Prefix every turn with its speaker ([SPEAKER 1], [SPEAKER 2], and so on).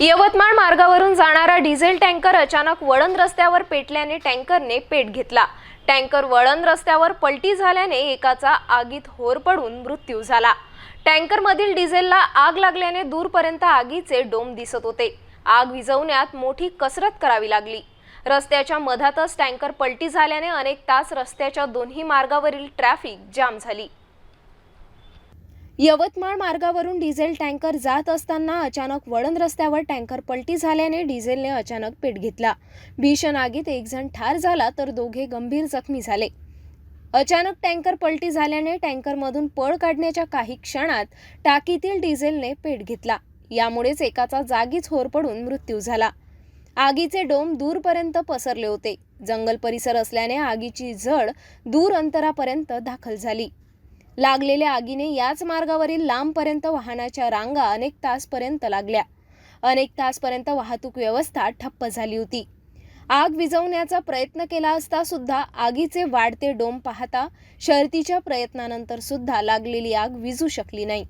[SPEAKER 1] यवतमाळ मार्गावरून जाणारा diesel tanker अचानक वळण रस्त्यावर पेटल्याने टँकरने पेट घेतला. टँकर वळण रस्त्यावर पलटी झाल्याने एकाचा आगीत होर पडून मृत्यू झाला. टँकरमधील डिझेलला आग लागल्याने दूरपर्यंत आगीचे डोम दिसत होते. आग विझवण्यात मोठी कसरत करावी लागली. रस्त्याच्या मधातच टँकर पलटी झाल्याने अनेक तास रस्त्याच्या दोन्ही मार्गावरील ट्रॅफिक जाम झाली. यवतमाळ मार्गावरून डिझेल टँकर जात असताना अचानक वळण रस्त्यावर टँकर पलटी झाल्याने डिझेलने अचानक पेट घेतला. भीषण आगीत एक जण ठार झाला तर दोघे गंभीर जखमी झाले. अचानक टँकर पलटी झाल्याने टँकरमधून पळ काढण्याच्या काही क्षणात टाकीतील डिझेलने पेट घेतला. यामुळेच एकाचा जागीच होर पडून मृत्यू झाला. आगीचे डोम दूरपर्यंत पसरले होते. जंगल परिसर असल्याने आगीची झड दूर अंतरापर्यंत दाखल झाली. लागलेल्या आगीने याच मार्गावरील लांबपर्यंत वाहनाच्या रांगा अनेक तासपर्यंत लागल्या. अनेक तासपर्यंत वाहतूक व्यवस्था ठप्प झाली होती. आग विझवण्याचा प्रयत्न केला असता सुद्धा आगीचे वाढते डोम पाहता शर्तीच्या प्रयत्नानंतर सुद्धा लागलेली आग विझू शकली नाही.